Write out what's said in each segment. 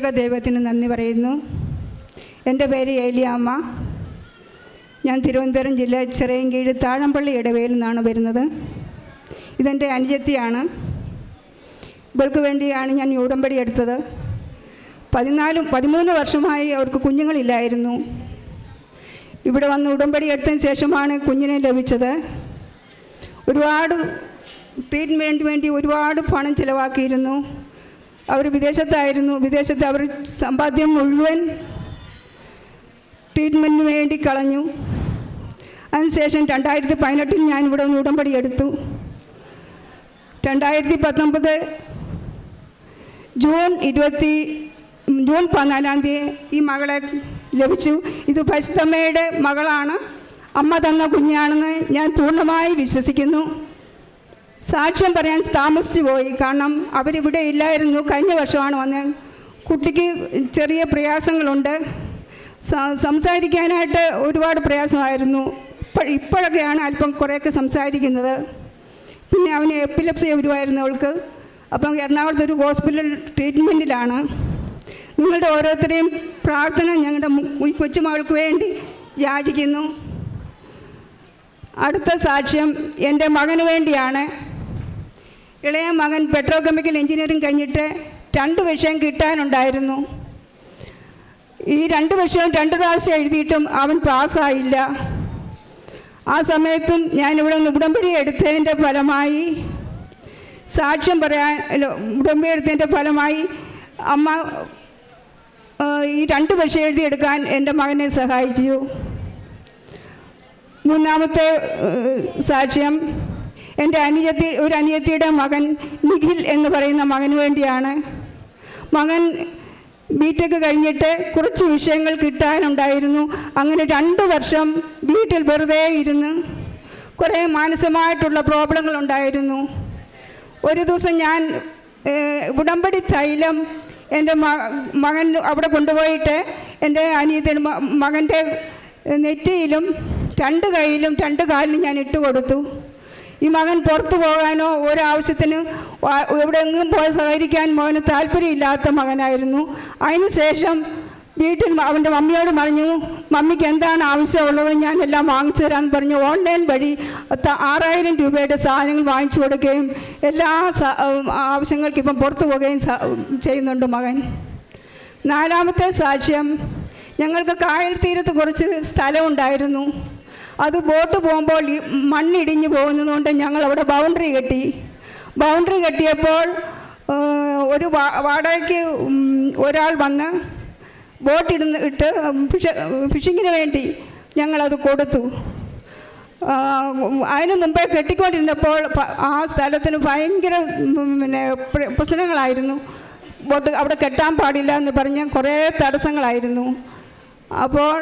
ത്രിയേക ദൈവത്തിന് നന്ദി പറയുന്നു. എന്റെ പേര് ഏലിയാമ്മ. ഞാൻ തിരുവനന്തപുരം ജില്ല ചിറയൻകീഴ് താഴമ്പള്ളി ഇടവയിൽ നിന്നാണ് വരുന്നത്. ഇതെന്റെ അനുജത്തിയാണ്. ഇവൾക്ക് വേണ്ടിയാണ് ഞാൻ ഉടമ്പടി എടുത്തത്. പതിനാലും പതിമൂന്ന് വർഷമായി അവർക്ക് കുഞ്ഞുങ്ങളില്ലായിരുന്നു. ഇവിടെ വന്ന് ഉടമ്പടി എടുത്തതിന് ശേഷമാണ് കുഞ്ഞിനെ ലഭിച്ചത്. ഒരുപാട് ട്രീറ്റ്മെന്റിന് വേണ്ടി ഒരുപാട് പണം ചിലവാക്കിയിരുന്നു. അവർ വിദേശത്തായിരുന്നു. വിദേശത്ത് അവർ സമ്പാദ്യം മുഴുവൻ ട്രീറ്റ്മെന്റിന് വേണ്ടി കളഞ്ഞു. അതിനുശേഷം രണ്ടായിരത്തി പതിനെട്ടിൽ ഞാൻ ഇവിടെ ഒന്ന് ഉടമ്പടി എടുത്തു. രണ്ടായിരത്തി പത്തൊമ്പത് ജൂൺ ഇരുപത്തി ജൂൺ പതിനാലാം തീയതി ഈ മകളെ ലഭിച്ചു. ഇത് പരിശുദ്ധമ്മയുടെ മകളാണ്. അമ്മ തന്ന കുഞ്ഞാണെന്ന് ഞാൻ പൂർണമായി വിശ്വസിക്കുന്നു. സാക്ഷ്യം പറയാൻ താമസിച്ചു പോയി. കാരണം അവരിവിടെ ഇല്ലായിരുന്നു. കഴിഞ്ഞ വർഷമാണ് വന്നത് കുട്ടിക്ക് ചെറിയ പ്രയാസങ്ങളുണ്ട്. സംസാരിക്കാനായിട്ട് ഒരുപാട് പ്രയാസമായിരുന്നു. ഇപ്പോൾ ഇപ്പോഴൊക്കെയാണ് അല്പം കുറേയൊക്കെ സംസാരിക്കുന്നത്. പിന്നെ അവന് എപ്പിലപ്സി വരുമായിരുന്നു അവൾക്ക്. അപ്പം എറണാകുളത്ത് ഒരു ഹോസ്പിറ്റൽ ട്രീറ്റ്മെന്റിലാണ്. നിങ്ങളുടെ ഓരോരുത്തരെയും പ്രാർത്ഥന ഞങ്ങളുടെ ഈ കൊച്ചുമകൾക്ക് വേണ്ടി യാചിക്കുന്നു. അടുത്ത സാക്ഷ്യം എന്റെ മകന് വേണ്ടിയാണ്. ഇളയ മകൻ പെട്രോ കെമിക്കൽ എഞ്ചിനീയറിംഗ് കഴിഞ്ഞിട്ട് രണ്ട് വിഷയം കിട്ടാനുണ്ടായിരുന്നു. ഈ രണ്ട് വിഷയം രണ്ട് പ്രാവശ്യം എഴുതിയിട്ടും അവൻ പാസ്സായില്ല ആ സമയത്തും ഞാനിവിടെ നിന്ന് ഉടമ്പടി എടുത്തതിന്റെ ഫലമായി സാക്ഷ്യം പറയാൻ ഉടമ്പടി എടുത്തതിന്റെ ഫലമായി അമ്മ ഈ രണ്ട് വിഷയം എഴുതിയെടുക്കാൻ എന്റെ മകനെ സഹായിച്ചു. മൂന്നാമത്തെ സാക്ഷ്യം എന്റെ അനിയത്തി ഒരു അനുജത്തിയുടെ മകൻ നിഖിൽ എന്ന് പറയുന്ന മകന് വേണ്ടിയാണ്. മകൻ ബി ബിടെക് കഴിഞ്ഞിട്ട് കുറച്ച് വിഷയങ്ങൾ കിട്ടാനുണ്ടായിരുന്നു. അങ്ങനെ രണ്ട് വർഷം വീട്ടിൽ വെറുതെ ഇരുന്ന് കുറേ മാനസികമായിട്ടുള്ള പ്രോബ്ലങ്ങൾ ഉണ്ടായിരുന്നു. ഒരു ദിവസം ഞാൻ ഉടമ്പടി തൈലം എന്റെ മകൻ അവിടെ കൊണ്ടുപോയിട്ട് എന്റെ അനിയത്തിന് മകന്റെ നെറ്റിയിലും രണ്ട് കൈയിലും രണ്ട് കാലിലും ഞാൻ ഇട്ട് കൊടുത്തു ഈ മകൻ പുറത്തു പോകാനോ ഒരാവശ്യത്തിന് എവിടെ എവിടെയെങ്കിലും പോയി സഹകരിക്കാൻ മോന് താല്പര്യമില്ലാത്ത മകനായിരുന്നു. അതിനുശേഷം വീട്ടിൽ അവന്റെ മമ്മിയോട് പറഞ്ഞു മമ്മിക്ക് എന്താണ് ആവശ്യമുള്ളത്? ഞാൻ എല്ലാം വാങ്ങിച്ചു തരാമെന്ന് പറഞ്ഞു. ഓൺലൈൻ വഴി ആറായിരം രൂപയുടെ സാധനങ്ങൾ വാങ്ങിച്ചു കൊടുക്കുകയും എല്ലാ ആവശ്യങ്ങൾക്കും ഇപ്പം പുറത്തു പോവുകയും ചെയ്യുന്നുണ്ട് മകൻ. നാലാമത്തെ സാക്ഷ്യം ഞങ്ങൾക്ക് കായൽ തീരത്ത് കുറച്ച് സ്ഥലമുണ്ടായിരുന്നു. അത് ബോട്ട് പോകുമ്പോൾ മണ്ണിടിഞ്ഞു പോകുന്നതുകൊണ്ട് ഞങ്ങൾ അവിടെ ബൗണ്ടറി കെട്ടി. ബൗണ്ടറി കെട്ടിയപ്പോൾ ഒരു വാടകയ്ക്ക് ഒരാൾ വന്ന് ബോട്ടിടുന്ന് ഇട്ട് ഫിഷ് ഫിഷിങ്ങിന് വേണ്ടി ഞങ്ങളത് കൊടുത്തു. അതിന് മുമ്പേ കെട്ടിക്കൊണ്ടിരുന്നപ്പോൾ ആ സ്ഥലത്തിന് ഭയങ്കര പിന്നെ പ്രശ്നങ്ങളായിരുന്നു. ബോട്ട് അവിടെ കെട്ടാൻ പാടില്ല എന്ന് പറഞ്ഞ് കുറേ തടസ്സങ്ങളായിരുന്നു. അപ്പോൾ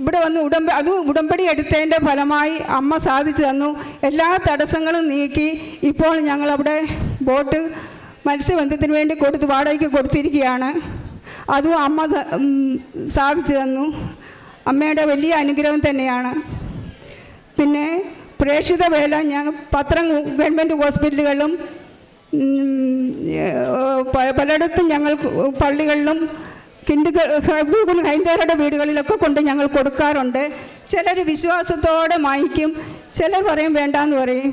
ഇവിടെ വന്ന് ഉടമ്പ അത് ഉടമ്പടി എടുത്തതിന്റെ ഫലമായി അമ്മ സാധിച്ചു തന്നു. എല്ലാ തടസ്സങ്ങളും നീക്കി ഇപ്പോൾ ഞങ്ങളവിടെ ബോട്ട് മത്സ്യബന്ധത്തിന് വേണ്ടി കൊടുത്ത് വാടകയ്ക്ക് കൊടുത്തിരിക്കുകയാണ്. അതും അമ്മ സാധിച്ചു തന്നു. അമ്മയുടെ വലിയ അനുഗ്രഹം തന്നെയാണ്. പിന്നെ പ്രേക്ഷിത വേല ഞങ്ങൾ പത്രം ഗവൺമെന്റ് ഹോസ്പിറ്റലുകളിലും പലയിടത്തും ഞങ്ങൾ പള്ളികളിലും ഹിന്ദുക്കൾ ഹൈന്ദവ- ഹൈന്ദവരുടെ വീടുകളിലൊക്കെ കൊണ്ട് ഞങ്ങൾ കൊടുക്കാറുണ്ട്. ചിലർ വിശ്വാസത്തോടെ വാങ്ങിക്കും ചിലർ പറയും വേണ്ടാന്ന് പറയും.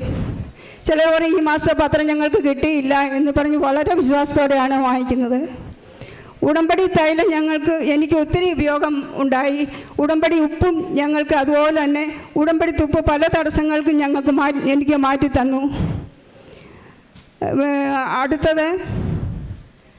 ചിലർ പറയും ഈ മാസത്തെ പത്രം ഞങ്ങൾക്ക് കിട്ടിയില്ല എന്ന് പറഞ്ഞ് വളരെ വിശ്വാസത്തോടെയാണ് വാങ്ങിക്കുന്നത്. ഉടമ്പടി തൈലം ഞങ്ങൾക്ക് എനിക്ക് ഒത്തിരി ഉപയോഗം ഉണ്ടായി. ഉടമ്പടി ഉപ്പും ഞങ്ങൾക്ക് അതുപോലെ തന്നെ ഉടമ്പടി തുപ്പ് പല തടസ്സങ്ങൾക്കും ഞങ്ങൾക്ക് മാറ്റി എനിക്ക് മാറ്റി തന്നു. അടുത്തത്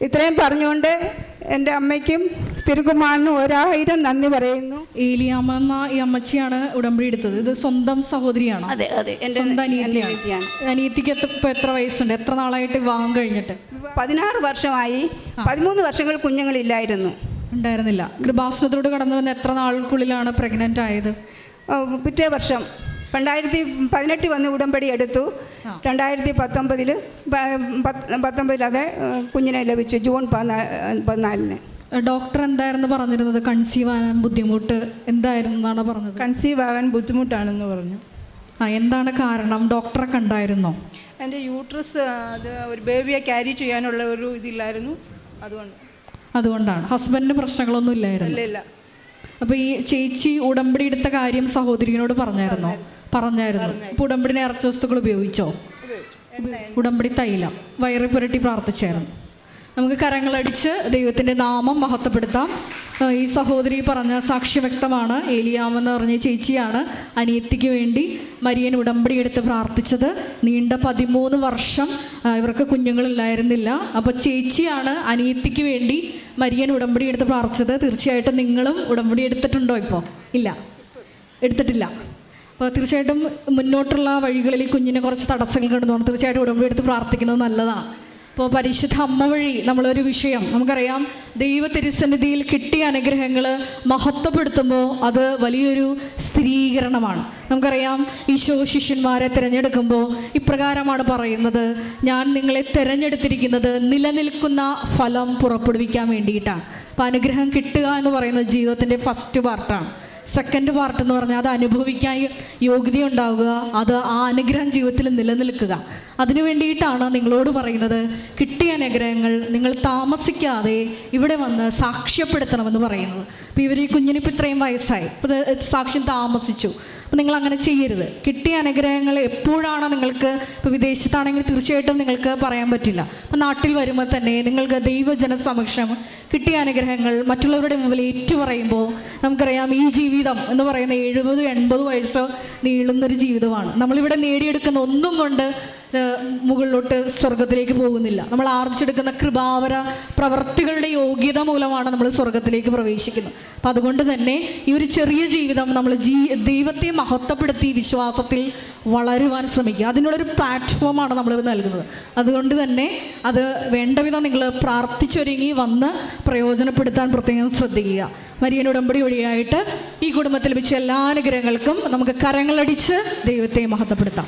ഇത്രയും പറഞ്ഞുകൊണ്ട് എന്റെ അമ്മയ്ക്കും തിരുക്കുമാറിനും ഒരായിരം നന്ദി പറയുന്നു. ഏലിയാമ്മ എന്ന ഈ അമ്മച്ചിയാണ് ഉടമ്പടി എടുത്തത്. ഇത് സ്വന്തം സഹോദരിയാണ്? അതെ അതെ. എന്റെ സ്വന്തം അനിയത്തിയാണ്. അനിയത്തിക്ക് എത്ര- ഇപ്പൊ എത്ര വയസ്സുണ്ട്? എത്ര നാളായിട്ട് വിവാഹം കഴിഞ്ഞിട്ട്? പതിനാറ് വർഷമായി. പതിമൂന്ന് വർഷങ്ങൾ കുഞ്ഞുങ്ങളില്ലായിരുന്നു. ഉണ്ടായിരുന്നില്ല. കൃപാസനത്തോട് കടന്നു വന്ന എത്ര നാൾക്കുള്ളിലാണ് പ്രഗ്നന്റ് ആയത്? ആ, പിറ്റേ വർഷം. രണ്ടായിരത്തി പതിനെട്ടിൽ വന്ന് ഉടമ്പടി എടുത്തു. രണ്ടായിരത്തി പത്തൊമ്പതിൽ പത്തൊമ്പതിൽ അത് കുഞ്ഞിനെ ലഭിച്ചു ജൂൺ പതിനാ പതിനാലിന്. ഡോക്ടർ എന്തായിരുന്നു പറഞ്ഞിരുന്നത്? കൺസീവ് ആകാൻ ബുദ്ധിമുട്ട് എന്തായിരുന്നു എന്നാണ് പറഞ്ഞത്? കൺസീവ് ആകാൻ ബുദ്ധിമുട്ടാണെന്ന് പറഞ്ഞു. ആ എന്താണ് കാരണം? ഡോക്ടറെ കണ്ടായിരുന്നോ? എന്റെ യൂട്രസ് അത് ഒരു ബേബിയെ ക്യാരി ചെയ്യാനുള്ള ഒരു ഇതില്ലായിരുന്നു. അതുകൊണ്ട്. അതുകൊണ്ടാണ്. ഹസ്ബൻഡിന് പ്രശ്നങ്ങളൊന്നും ഇല്ലായിരുന്നു. ഇല്ല ഇല്ല. അപ്പൊ ഈ ചേച്ചി ഉടമ്പടി എടുത്ത കാര്യം സഹോദരിയോട് പറഞ്ഞായിരുന്നോ. പറഞ്ഞായിരുന്നു. ഉടമ്പടിനെ ഇറച്ച വസ്തുക്കൾ ഉപയോഗിച്ചോ? ഉടമ്പടി തൈലം. വയറി പുരട്ടി പ്രാർത്ഥിച്ചായിരുന്നു. നമുക്ക് കരങ്ങളടിച്ച് ദൈവത്തിന്റെ നാമം മഹത്വപ്പെടുത്താം. ഈ സഹോദരി പറഞ്ഞ സാക്ഷ്യം വ്യക്തമാണ്. ഏലിയാമെന്ന് പറഞ്ഞ ചേച്ചിയാണ് അനിയത്തിക്ക് വേണ്ടി മരിയൻ ഉടമ്പടി എടുത്ത് പ്രാർത്ഥിച്ചത്. നീണ്ട പതിമൂന്ന് വർഷം ഇവർക്ക് കുഞ്ഞുങ്ങളില്ലായിരുന്നില്ല. അപ്പോൾ ചേച്ചിയാണ് അനിയത്തിക്ക് വേണ്ടി മരിയൻ ഉടമ്പടി എടുത്ത് പ്രാർത്ഥിച്ചത്. തീർച്ചയായിട്ടും നിങ്ങളും ഉടമ്പടി എടുത്തിട്ടുണ്ടോ ഇപ്പോൾ ഇല്ല. എടുത്തിട്ടില്ല. അപ്പോൾ തീർച്ചയായിട്ടും മുന്നോട്ടുള്ള വഴികളിൽ കുഞ്ഞിനെ കുറച്ച് തടസ്സങ്ങൾ കണ്ടു തീർച്ചയായിട്ടും ഉടമ്പടി എടുത്ത് പ്രാർത്ഥിക്കുന്നത് നല്ലതാണ് അപ്പോൾ പരിശുദ്ധ അമ്മ വഴി നമ്മളൊരു വിഷയം. നമുക്കറിയാം ദൈവ തിരുസന്നിധിയിൽ കിട്ടിയ അനുഗ്രഹങ്ങൾ മഹത്വപ്പെടുത്തുമ്പോൾ അത് വലിയൊരു സ്ഥിരീകരണമാണ്. നമുക്കറിയാം ഈശോ ശിഷ്യന്മാരെ തിരഞ്ഞെടുക്കുമ്പോൾ ഇപ്രകാരമാണ് പറയുന്നത് ഞാൻ നിങ്ങളെ തിരഞ്ഞെടുത്തിരിക്കുന്നത് നിലനിൽക്കുന്ന ഫലം പുറപ്പെടുവിക്കാൻ വേണ്ടിയിട്ടാണ്. അപ്പോൾ അനുഗ്രഹം കിട്ടുക എന്ന് പറയുന്നത് ജീവിതത്തിന്റെ ഫസ്റ്റ് പാർട്ടാണ് സെക്കൻഡ് പാർട്ട് എന്ന് പറഞ്ഞാൽ അത് അനുഭവിക്കാൻ യോഗ്യത ഉണ്ടാവുക അത് ആ അനുഗ്രഹം ജീവിതത്തിൽ നിലനിൽക്കുക. അതിനു വേണ്ടിയിട്ടാണ് നിങ്ങളോട് പറയുന്നത് കിട്ടിയ അനുഗ്രഹങ്ങൾ നിങ്ങൾ താമസിക്കാതെ ഇവിടെ വന്ന് സാക്ഷ്യപ്പെടുത്തണമെന്ന് പറയുന്നത്. അപ്പോൾ ഇവർ ഈ കുഞ്ഞിനിപ്പോൾ ഇത്രയും വയസ്സായി. സാക്ഷ്യം താമസിച്ചു. അപ്പം നിങ്ങൾ അങ്ങനെ ചെയ്യരുത്. കിട്ടിയ അനുഗ്രഹങ്ങൾ എപ്പോഴാണ് നിങ്ങൾക്ക് ഇപ്പോൾ വിദേശത്താണെങ്കിൽ തീർച്ചയായിട്ടും നിങ്ങൾക്ക് പറയാൻ പറ്റില്ല. അപ്പം നാട്ടിൽ വരുമ്പോൾ തന്നെ നിങ്ങൾക്ക് ദൈവജന സമക്ഷം കിട്ടിയ അനുഗ്രഹങ്ങൾ മറ്റുള്ളവരുടെ മുമ്പിൽ ഏറ്റു പറയുമ്പോൾ നമുക്കറിയാം ഈ ജീവിതം എന്ന് പറയുന്ന എഴുപത് എൺപത് വയസ്സ് നീളുന്നൊരു ജീവിതമാണ്. നമ്മളിവിടെ നേടിയെടുക്കുന്ന ഒന്നും കൊണ്ട് മുകളിലോട്ട് സ്വർഗത്തിലേക്ക് പോകുന്നില്ല. നമ്മൾ ആർജിച്ചെടുക്കുന്ന കൃപാവര പ്രവർത്തികളുടെ യോഗ്യത മൂലമാണ് നമ്മൾ സ്വർഗത്തിലേക്ക് പ്രവേശിക്കുന്നത്. അപ്പം അതുകൊണ്ട് തന്നെ ഈ ഒരു ചെറിയ ജീവിതം നമ്മൾ ജീ ദൈവത്തെ മഹത്വപ്പെടുത്തി വിശ്വാസത്തിൽ വളരുവാൻ ശ്രമിക്കുക. അതിനുള്ളൊരു പ്ലാറ്റ്ഫോമാണ് നമ്മൾ നൽകുന്നത്. അതുകൊണ്ട് തന്നെ അത് വേണ്ട വിധം നിങ്ങൾ പ്രാർത്ഥിച്ചൊരുങ്ങി വന്ന് പ്രയോജനപ്പെടുത്താൻ പ്രത്യേകം ശ്രദ്ധിക്കുക. മരിയൻ ഉടമ്പടി വഴിയായിട്ട് ഈ കുടുംബത്തിൽ വെച്ച് എല്ലാ അനുഗ്രഹങ്ങൾക്കും നമുക്ക് കരങ്ങളടിച്ച് ദൈവത്തെ മഹത്വപ്പെടുത്താം.